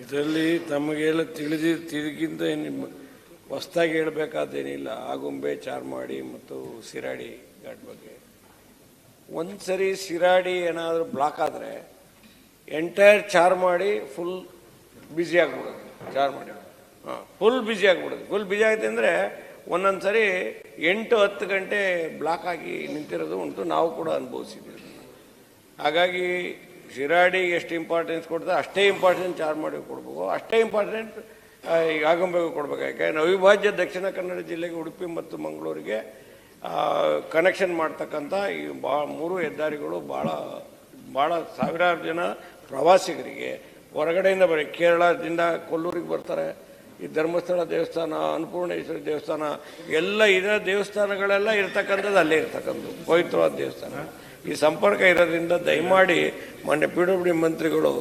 ಇದರಲ್ಲಿ ತಮಗೆಲ್ಲ ತಿಳಿದಿ, ತಿಳಿಗಿಂತ ನಿಮ್ಮ ಹೊಸ್ದಾಗಿ ಹೇಳಬೇಕಾದೇನಿಲ್ಲ. ಆಗುಂಬೆ, ಚಾರ್ಮಾಡಿ ಮತ್ತು ಸಿರಾಡಿ ಘಾಟ್ ಬಗ್ಗೆ. ಒಂದು ಸರಿ ಸಿರಾಡಿ ಏನಾದರೂ ಬ್ಲಾಕ್ ಆದರೆ ಎಂಟೈರ್ ಚಾರ್ಮಾಡಿ ಫುಲ್ ಬ್ಯುಸಿ ಆಗ್ಬಿಡೋದು ಚಾರ್ಮಾಡಿ. ಹಾಂ ಫುಲ್ ಬ್ಯುಸಿ ಆಗ್ಬಿಡೋದು ಫುಲ್ ಬ್ಯುಸಿ ಆಗುತ್ತೆ ಅಂದರೆ ಒಂದೊಂದು ಸರಿ ಎಂಟು, ಹತ್ತು ಗಂಟೆ ಬ್ಲಾಕ್ ಆಗಿ ನಿಂತಿರೋದು ಉಂಟು. ನಾವು ಕೂಡ ಅನುಭವಿಸಿದ್ದೀವಿ. ಹಾಗಾಗಿ ಶಿರಾಡಿಗೆ ಎಷ್ಟು ಇಂಪಾರ್ಟೆನ್ಸ್ ಕೊಡ್ತಾರೆ ಅಷ್ಟೇ ಇಂಪಾರ್ಟೆನ್ಸ್ ಚಾರ್ಜ್ ಮಾಡಿ ಕೊಡ್ಬೇಕು. ಅಷ್ಟೇ ಇಂಪಾರ್ಟೆಂಟ್ ಈಗ ಕೊಡಬೇಕು. ಕೊಡ್ಬೇಕು ಯಾಕೆಂದ್ರೆ ಅವಿಭಾಜ್ಯ ದಕ್ಷಿಣ ಕನ್ನಡ ಜಿಲ್ಲೆಗೆ ಉಡುಪಿ ಮತ್ತು ಮಂಗಳೂರಿಗೆ ಕನೆಕ್ಷನ್ ಮಾಡ್ತಕ್ಕಂಥ ಈ ಬಾ, ಮೂರು ಹೆದ್ದಾರಿಗಳು ಭಾಳ ಭಾಳ ಸಾವಿರಾರು ಜನ ಪ್ರವಾಸಿಗರಿಗೆ ಹೊರಗಡೆಯಿಂದ ಬರೀ ಕೇರಳದಿಂದ ಕೊಲ್ಲೂರಿಗೆ ಬರ್ತಾರೆ. ಈ ಧರ್ಮಸ್ಥಳ ದೇವಸ್ಥಾನ, ಅನ್ನಪೂರ್ಣೇಶ್ವರಿ ದೇವಸ್ಥಾನ, ಎಲ್ಲ ಇದರ ದೇವಸ್ಥಾನಗಳೆಲ್ಲ ಇರ್ತಕ್ಕಂಥದ್ದು ಅಲ್ಲೇ ಇರ್ತಕ್ಕಂಥದ್ದು. ಪವಿತ್ರವಾದ ದೇವಸ್ಥಾನ. ಈ ಸಂಪರ್ಕ ಇರೋದ್ರಿಂದ ದಯಮಾಡಿ ಮೊನ್ನೆ ಪಿ ಡಬ್ಲ್ಯೂ ಡಿ ಮಂತ್ರಿಗಳು,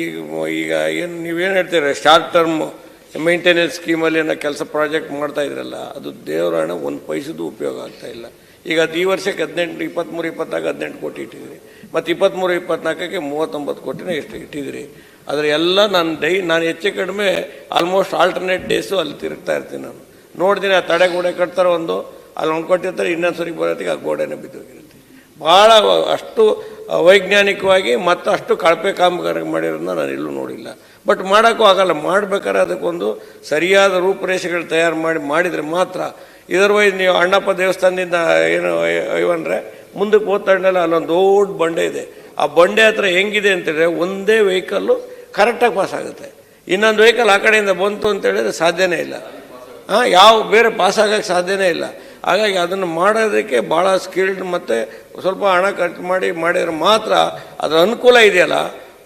ಈಗ ಈಗ ಏನು ನೀವೇನು ಹೇಳ್ತೀರ ಶಾರ್ಟ್ ಟರ್ಮ್ ಮೇಂಟೆನೆನ್ಸ್ ಸ್ಕೀಮಲ್ಲಿ ಏನೋ ಕೆಲಸ ಪ್ರಾಜೆಕ್ಟ್ ಮಾಡ್ತಾ ಇದ್ರಲ್ಲ, ಅದು ದೇವರ ಹಣ ಒಂದು ಪೈಸದ್ದು ಉಪಯೋಗ ಆಗ್ತಾ ಇಲ್ಲ. ಈಗ ಅದು ಈ ವರ್ಷಕ್ಕೆ ಹದಿನೆಂಟು ಇಪ್ಪತ್ತ್ಮೂರು ಇಪ್ಪತ್ನಾಲ್ಕು ಹದಿನೆಂಟು ಕೋಟಿ ಇಟ್ಟಿದ್ದೀರಿ. ಮತ್ತು ಇಪ್ಪತ್ತ್ಮೂರು ಇಪ್ಪತ್ನಾಲ್ಕಕ್ಕೆ ಮೂವತ್ತೊಂಬತ್ತು ಕೋಟಿನ ಎಷ್ಟು ಇಟ್ಟಿದ್ದೀರಿ. ಆದರೆ ಎಲ್ಲ ನಾನು ಡೈ ನಾನು ಹೆಚ್ಚು ಕಡಿಮೆ ಆಲ್ಮೋಸ್ಟ್ ಆಲ್ಟರ್ನೇಟ್ ಡೇಸು ಅಲ್ಲಿ ತಿರುಗ್ತಾ ಇರ್ತೀನಿ ನಾನು. ನೋಡ್ತೀನಿ, ಆ ತಡೆ ಗೋಡೆ ಕಟ್ತಾರೆ ಒಂದು, ಅಲ್ಲಿ ಒಂದು ಕೊಟ್ಟಿರ್ತಾರೆ ಇನ್ನೊಂದು ಸರಿ ಬರೋತ್ತಿಗೆ ಆ ಗೋಡೆನೇ ಬಿದ್ದೋಗಿರುತ್ತೆ ಭಾಳ ಅಷ್ಟು ವೈಜ್ಞಾನಿಕವಾಗಿ ಮತ್ತಷ್ಟು ಕಳಪೆ ಕಾಮಗಾರಿ ಮಾಡಿರೋದನ್ನ ನಾನು ಎಲ್ಲೂ ನೋಡಿಲ್ಲ. ಬಟ್ ಮಾಡೋಕ್ಕೂ ಆಗಲ್ಲ. ಮಾಡಬೇಕಾದ್ರೆ ಅದಕ್ಕೊಂದು ಸರಿಯಾದ ರೂಪುರೇಷೆಗಳು ತಯಾರು ಮಾಡಿ, ಮಾಡಿದರೆ ಮಾತ್ರ. ಇದರ್ವೈಸ್ ನೀವು ಅಣ್ಣಪ್ಪ ದೇವಸ್ಥಾನದಿಂದ ಏನು ಇವನ್ರೆ ಮುಂದಕ್ಕೆ ಓದ್ತಾಂಡಲ್ಲ ಅಲ್ಲೊಂದು ದೊಡ್ಡ ಬಂಡೆ ಇದೆ. ಆ ಬಂಡೆ ಹತ್ರ ಹೆಂಗಿದೆ ಅಂತೇಳಿದ್ರೆ ಒಂದೇ ವೆಹಿಕಲ್ಲು ಕರೆಕ್ಟಾಗಿ ಪಾಸ್ ಆಗುತ್ತೆ. ಇನ್ನೊಂದು ವೆಹಿಕಲ್ ಆ ಕಡೆಯಿಂದ ಬಂತು ಅಂತೇಳಿದ್ರೆ ಸಾಧ್ಯವೇ ಇಲ್ಲ. ಹಾಂ ಯಾವ, ಬೇರೆ ಪಾಸ್ ಆಗೋಕ್ಕೆ ಸಾಧ್ಯನೇ ಇಲ್ಲ. ಹಾಗಾಗಿ ಅದನ್ನು ಮಾಡೋದಕ್ಕೆ ಭಾಳ ಸ್ಕಿಲ್ಡ್ ಮತ್ತು ಸ್ವಲ್ಪ ಹಣ ಖರ್ಚು ಮಾಡಿ ಮಾಡಿದ್ರೆ ಮಾತ್ರ ಅದರ ಅನುಕೂಲ ಇದೆಯಲ್ಲ?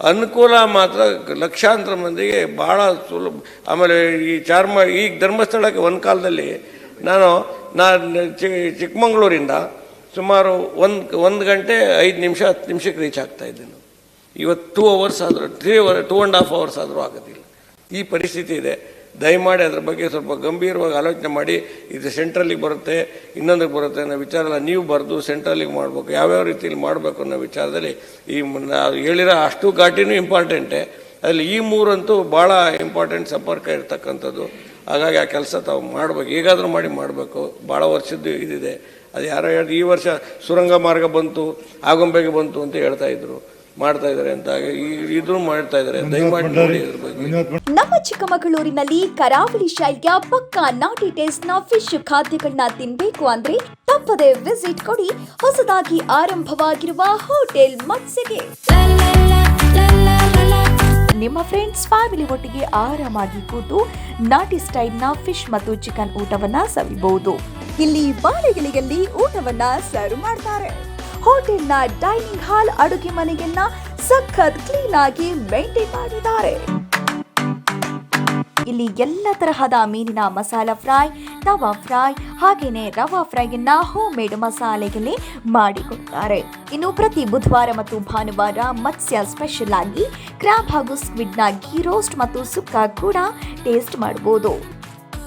ಅನುಕೂಲ ಮಾತ್ರ ಲಕ್ಷಾಂತರ ಮಂದಿಗೆ ಭಾಳ ಸುಲಭ. ಆಮೇಲೆ ಈ ಚಾರ್ಮ, ಈ ಧರ್ಮಸ್ಥಳಕ್ಕೆ ಒಂದು ಕಾಲದಲ್ಲಿ ನಾನು ನಾನು ಚಿಕ್ಕಮಂಗ್ಳೂರಿಂದ ಸುಮಾರು ಒಂದು ಒಂದು ಗಂಟೆ ಐದು ನಿಮಿಷ, ಹತ್ತು ನಿಮಿಷಕ್ಕೆ ರೀಚ್ ಆಗ್ತಾ ಇವತ್ತು ಟೂ ಅವರ್ಸ್ ಆದರೂ three hour two and half hours ಆದರೂ ಆಗೋದಿಲ್ಲ. ಈ ಪರಿಸ್ಥಿತಿ ಇದೆ. ದಯಮಾಡಿ ಅದ್ರ ಬಗ್ಗೆ ಸ್ವಲ್ಪ ಗಂಭೀರವಾಗಿ ಆಲೋಚನೆ ಮಾಡಿ, ಇದು ಸೆಂಟ್ರಲ್ಲಿಗೆ ಬರುತ್ತೆ, ಇನ್ನೊಂದಕ್ಕೆ ಬರುತ್ತೆ ಅನ್ನೋ ವಿಚಾರ ಎಲ್ಲ ನೀವು ಬರೆದು ಸೆಂಟ್ರಲ್ಲಿಗೆ ಮಾಡಬೇಕು, ಯಾವ್ಯಾವ ರೀತಿಯಲ್ಲಿ ಮಾಡಬೇಕು ಅನ್ನೋ ವಿಚಾರದಲ್ಲಿ ಈ ನಾವು ಹೇಳಿರೋ ಅಷ್ಟು ಘಾಟಿನೂ ಇಂಪಾರ್ಟೆಂಟೇ ಅದರಲ್ಲಿ ಈ ಮೂರಂತೂ ಭಾಳ ಇಂಪಾರ್ಟೆಂಟ್ ಸಂಪರ್ಕ ಇರ್ತಕ್ಕಂಥದ್ದು. ಹಾಗಾಗಿ ಆ ಕೆಲಸ ತಾವು ಮಾಡಬೇಕು, ಹೇಗಾದರೂ ಮಾಡಿ ಮಾಡಬೇಕು, ಭಾಳ ವರ್ಷದ್ದು ಇದಿದೆ. ಅದು ಯಾರೋ ಹೇಳಿದ್ರು ಈ ವರ್ಷ ಸುರಂಗ ಮಾರ್ಗ ಬಂತು, ಆಗೊಂಬೆಗೆ ಬಂತು ಅಂತ ಹೇಳ್ತಾ ಇದ್ರು. ಮಾಡ್ತಾ ಇದ್ದಾರೆ ಅಂತ ಇದ್ರು ಮಾಡ್ತಾ ಇದ್ದಾರೆ ನಮ್ಮ ಚಿಕ್ಕಮಗಳೂರಿನಲ್ಲಿ ಕರಾವಳಿ ಶೈಲಿಯ ಪಕ್ಕಾ ನಾಟಿ ಟೇಸ್ಟ್ನ ಫಿಶ್ ಖಾದ್ಯಗಳನ್ನ ತಿನ್ಬೇಕು ಅಂದ್ರೆ ತಪ್ಪದೆ ವಿಸಿಟ್ ಕೊಡಿ. ಹೊಸದಾಗಿ ಆರಂಭವಾಗಿರುವ ಹೋಟೆಲ್ ಮತ್ಸ್ಯಗೆ. ನಿಮ್ಮ ಫ್ರೆಂಡ್ಸ್ ಫ್ಯಾಮಿಲಿ ಒಟ್ಟಿಗೆ ಆರಾಮಾಗಿ ಕೂತು ನಾಟಿ ಸ್ಟೈಲ್ನ ಫಿಶ್ ಮತ್ತು ಚಿಕನ್ ಊಟವನ್ನ ಸವಿಬಹುದು ಇಲ್ಲಿ ಬಾಳೆಗಳಿಗೆಲ್ಲಿ ಊಟವನ್ನ ಸರ್ವ್ ಮಾಡ್ತಾರೆ. ಹೋಟೆಲ್ನ ಡೈನಿಂಗ್ ಹಾಲ್ ಅಡುಗೆ ಮನೆಯನ್ನ ಸಖತ್ ಕ್ಲೀನ್ ಆಗಿ ಮೇಂಟೈನ್ ಮಾಡಿದ್ದಾರೆ. ಇಲ್ಲಿ ಎಲ್ಲ ತರಹದ ಮೀನಿನ ಮಸಾಲ ಫ್ರೈ, ತವಾ ಫ್ರೈ ಹಾಗೆಯೇ ರವಾ ಫ್ರೈಯನ್ನ ಹೋಮ್ ಮೇಡ್ ಮಸಾಲೆಯಲ್ಲಿ ಮಾಡಿಕೊಡ್ತಾರೆ. ಇನ್ನು ಪ್ರತಿ ಬುಧವಾರ ಮತ್ತು ಭಾನುವಾರ ಮತ್ಸ್ಯ ಸ್ಪೆಷಲ್ ಆಗಿ ಕ್ರಾಬ್ ಹಾಗೂ ಸ್ಕ್ವಿಡ್ನ ಗೀ ರೋಸ್ಟ್ ಮತ್ತು ಸುಕ್ಕ ಕೂಡ ಟೇಸ್ಟ್ ಮಾಡಬಹುದು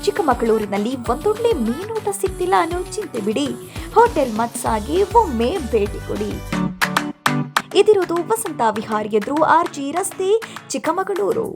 ಚಿಕ್ಕಮಗಳೂರಿನಲ್ಲಿ ಒಂದೊಳ್ಳೆ ಮೀನೂಟ ಸಿಗ್ತಿಲ್ಲ ಅನ್ನೋ ಚಿಂತೆ ಬಿಡಿ. ಹೋಟೆಲ್ ಮತ್ಸಾಗಿ ಒಮ್ಮೆ ಭೇಟಿ ಕೊಡಿ. ಇದಿರೋದು ವಸಂತ ವಿಹಾರ್ ಎದುರು ಆರ್ಜಿ ರಸ್ತೆ, ಚಿಕ್ಕಮಗಳೂರು.